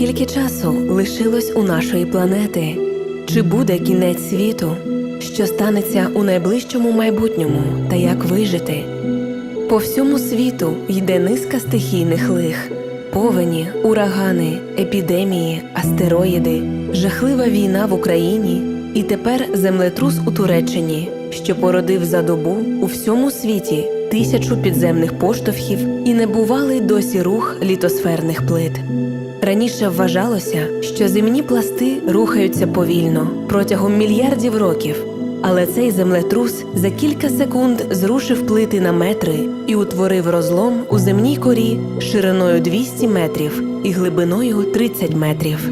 Скільки часу лишилось у нашої планети? Чи буде кінець світу? Що станеться у найближчому майбутньому та як вижити? По всьому світу йде низка стихійних лих: повені, урагани, епідемії, астероїди, жахлива війна в Україні і тепер землетрус у Туреччині, що породив за добу у всьому світі тисячу підземних поштовхів і небувалий досі рух літосферних плит. Раніше вважалося, що земні пласти рухаються повільно протягом мільярдів років, але цей землетрус за кілька секунд зрушив плити на метри і утворив розлом у земній корі шириною 200 метрів і глибиною 30 метрів.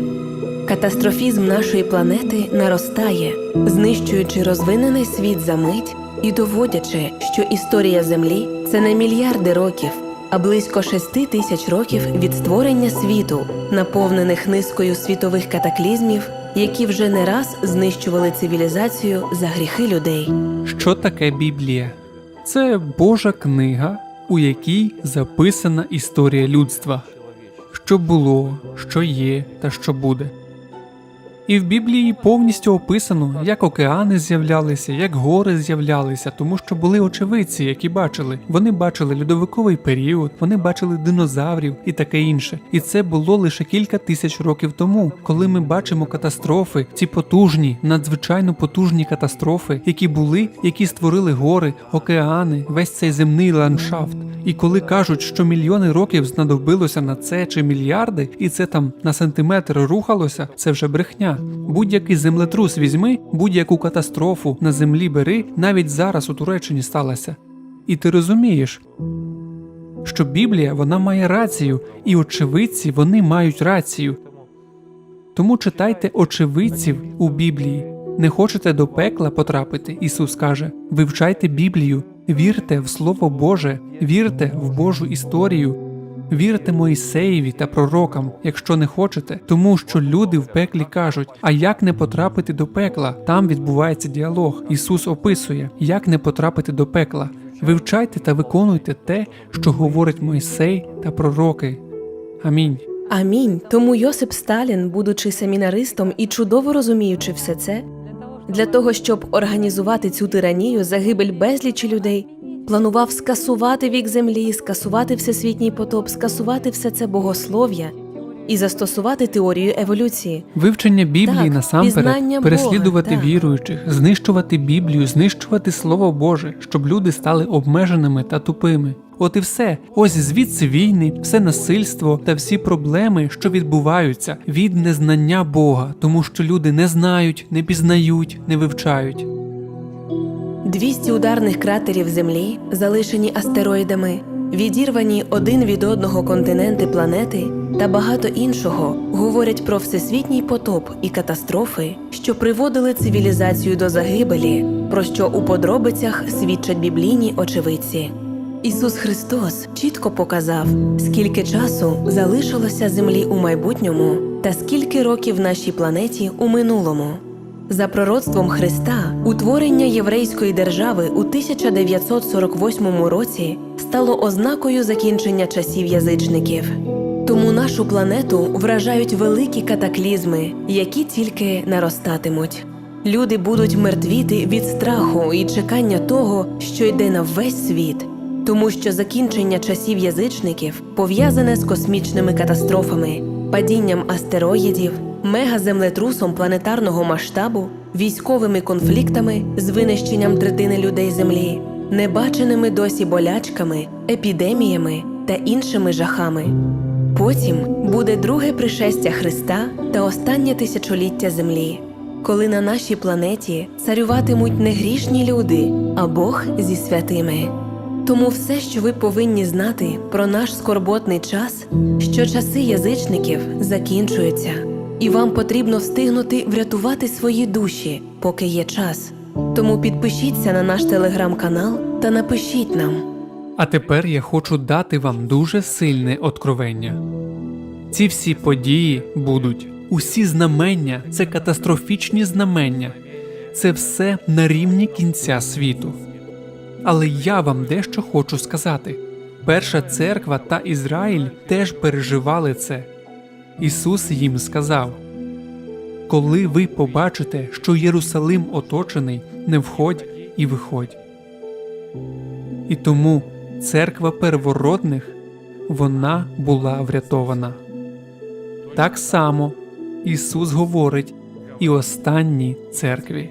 Катастрофізм нашої планети наростає, знищуючи розвинений світ за мить і доводячи, що історія Землі це не мільярди років, а близько шести тисяч років від створення світу, наповнених низкою світових катаклізмів, які вже не раз знищували цивілізацію за гріхи людей. Що таке Біблія? Це Божа книга, у якій записана історія людства, що було, що є та що буде. І в Біблії повністю описано, як океани з'являлися, як гори з'являлися, тому що були очевидці, які бачили. Вони бачили льодовиковий період, вони бачили динозаврів і таке інше. І це було лише кілька тисяч років тому, коли ми бачимо катастрофи, ці потужні, надзвичайно потужні катастрофи, які були, які створили гори, океани, весь цей земний ландшафт. І коли кажуть, що мільйони років знадобилося на це чи мільярди, і це там на сантиметр рухалося, це вже брехня. Будь-який землетрус візьми, будь-яку катастрофу на землі бери, навіть зараз у Туреччині сталася. І ти розумієш, що Біблія вона має рацію, і очевидці вони мають рацію. Тому читайте очевидців у Біблії. Не хочете до пекла потрапити, Ісус каже: вивчайте Біблію, вірте в Слово Боже, вірте в Божу історію, вірте Моїсеєві та пророкам, якщо не хочете, тому що люди в пеклі кажуть: а як не потрапити до пекла? Там відбувається діалог. Ісус описує, як не потрапити до пекла. Вивчайте та виконуйте те, що говорить Мойсей та пророки. Амінь. Амінь. Тому Йосип Сталін, будучи семінаристом і чудово розуміючи все це, для того, щоб організувати цю тиранію, загибель безлічі людей, планував скасувати вік землі, скасувати всесвітній потоп, скасувати все це богослов'я і застосувати теорію еволюції. Вивчення Біблії Так, насамперед, переслідувати Бога, віруючих, знищувати Біблію, знищувати Слово Боже, щоб люди стали обмеженими та тупими. От і все. Ось звідси війни, все насильство та всі проблеми, що відбуваються від незнання Бога, тому що люди не знають, не пізнають, не вивчають. 200 ударних кратерів Землі, залишені астероїдами, відірвані один від одного континенти планети та багато іншого говорять про всесвітній потоп і катастрофи, що приводили цивілізацію до загибелі, про що у подробицях свідчать біблійні очевидці. Ісус Христос чітко показав, скільки часу залишилося землі у майбутньому та скільки років нашій планеті у минулому. За пророцтвом Христа, утворення єврейської держави у 1948 році стало ознакою закінчення часів язичників. Тому нашу планету вражають великі катаклізми, які тільки наростатимуть. Люди будуть мертвіти від страху і чекання того, що йде на весь світ, тому що закінчення часів язичників пов'язане з космічними катастрофами, падінням астероїдів, мегаземлетрусом планетарного масштабу, військовими конфліктами з винищенням третини людей Землі, небаченими досі болячками, епідеміями та іншими жахами. Потім буде друге пришестя Христа та останнє тисячоліття Землі, коли на нашій планеті царюватимуть не грішні люди, а Бог зі святими. Тому все, що ви повинні знати про наш скорботний час, що часи язичників закінчуються, і вам потрібно встигнути врятувати свої душі, поки є час. Тому підпишіться на наш телеграм-канал та напишіть нам. А тепер я хочу дати вам дуже сильне откровення. Ці всі події будуть. Усі знамення це катастрофічні знамення. Це все на рівні кінця світу. Але я вам дещо хочу сказати: Перша церква та Ізраїль теж переживали це. Ісус їм сказав: Коли ви побачите, що Єрусалим оточений, не входь і виходь. І тому церква первородних вона була врятована. Так само Ісус говорить і останній церкві,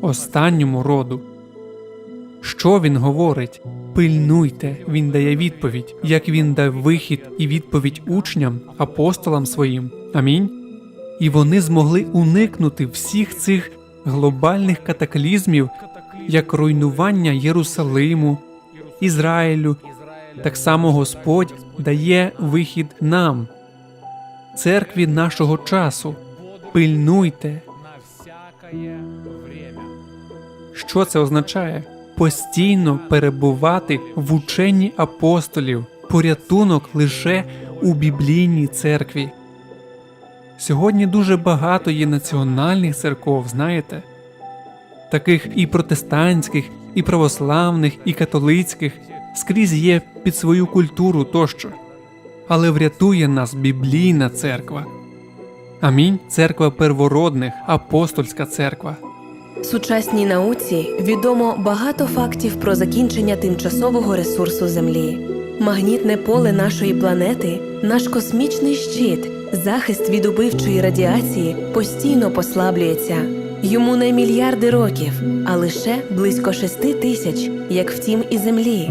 останньому роду. Що він говорить? Пильнуйте, він дає відповідь, як він дав вихід і відповідь учням, апостолам своїм. Амінь. І вони змогли уникнути всіх цих глобальних катаклізмів, як руйнування Єрусалиму, Ізраїлю. Так само Господь дає вихід нам, церкві нашого часу. Пильнуйте. Що це означає? Постійно перебувати в ученні апостолів, порятунок лише у біблійній церкві. Сьогодні дуже багато є національних церков, знаєте, таких і протестантських, і православних, і католицьких, скрізь є під свою культуру тощо. Але врятує нас біблійна церква. Амінь. Церква первородних, апостольська церква. Сучасній науці відомо багато фактів про закінчення тимчасового ресурсу Землі. Магнітне поле нашої планети, наш космічний щит, захист від убивчої радіації постійно послаблюється. Йому не мільярди років, а лише близько шести тисяч, як втім і Землі.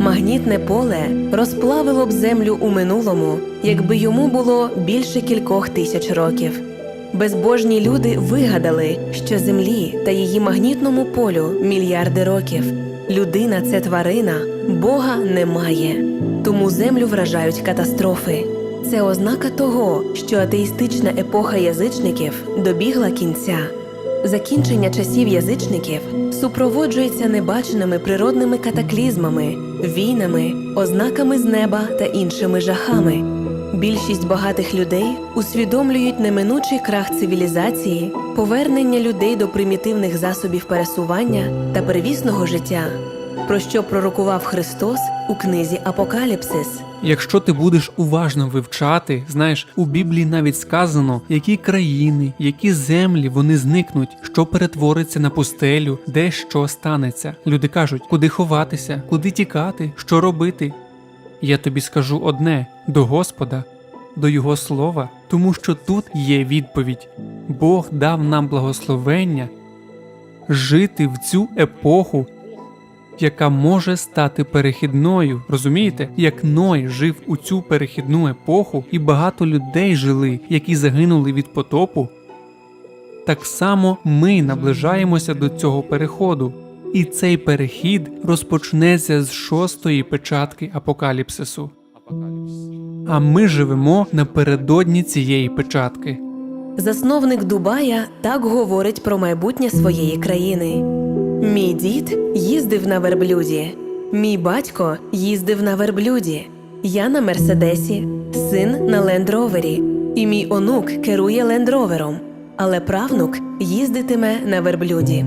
Магнітне поле розплавило б землю у минулому, якби йому було більше кількох тисяч років. Безбожні люди вигадали, що землі та її магнітному полю мільярди років. Людина це тварина, Бога немає. Тому землю вражають катастрофи. Це ознака того, що атеїстична епоха язичників добігла кінця. Закінчення часів язичників супроводжується небаченими природними катаклізмами, війнами, ознаками з неба та іншими жахами. Більшість багатих людей усвідомлюють неминучий крах цивілізації, повернення людей до примітивних засобів пересування та первісного життя, про що пророкував Христос у книзі Апокаліпсис. Якщо ти будеш уважно вивчати, знаєш, у Біблії навіть сказано, які країни, які землі вони зникнуть, що перетвориться на пустелю, де що станеться. Люди кажуть, куди ховатися, куди тікати, що робити. Я тобі скажу одне до Господа, до Його слова, тому що тут є відповідь. Бог дав нам благословення жити в цю епоху яка може стати перехідною. Розумієте, як Ной жив у цю перехідну епоху, і багато людей жили, які загинули від потопу. Так само ми наближаємося до цього переходу, і цей перехід розпочнеться з шостої печатки апокаліпсису. А ми живемо напередодні цієї печатки. Засновник Дубая так говорить про майбутнє своєї країни. Мій дід їздив на верблюді, мій батько їздив на верблюді, я на мерседесі, син на лендровері, і мій онук керує лендровером, але правнук їздитиме на верблюді.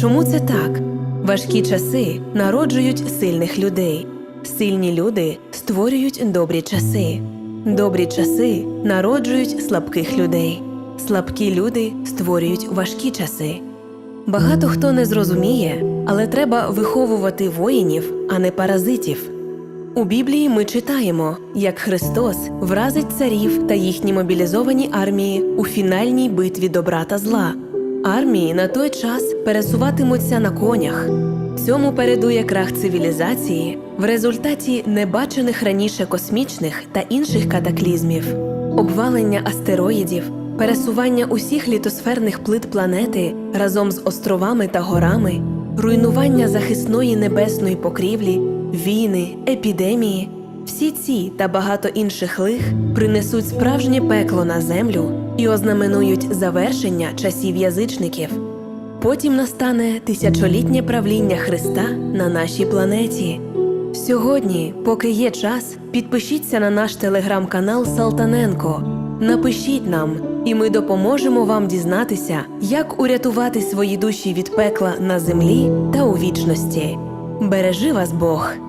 Чому це так? Важкі часи народжують сильних людей. Сильні люди створюють добрі часи. Добрі часи народжують слабких людей. Слабкі люди створюють важкі часи. Багато хто не зрозуміє, але треба виховувати воїнів, а не паразитів. У Біблії ми читаємо, як Христос вразить царів та їхні мобілізовані армії у фінальній битві добра та зла. Армії на той час пересуватимуться на конях. Цьому передує крах цивілізації в результаті небачених раніше космічних та інших катаклізмів, обвалення астероїдів, пересування усіх літосферних плит планети разом з островами та горами, руйнування захисної небесної покрівлі, війни, епідемії. Всі ці та багато інших лих принесуть справжнє пекло на землю і ознаменують завершення часів язичників. Потім настане тисячолітнє правління Христа на нашій планеті. Сьогодні, поки є час, підпишіться на наш телеграм-канал Салтаненко. Напишіть нам, і ми допоможемо вам дізнатися, як урятувати свої душі від пекла на землі та у вічності. Бережи вас Бог!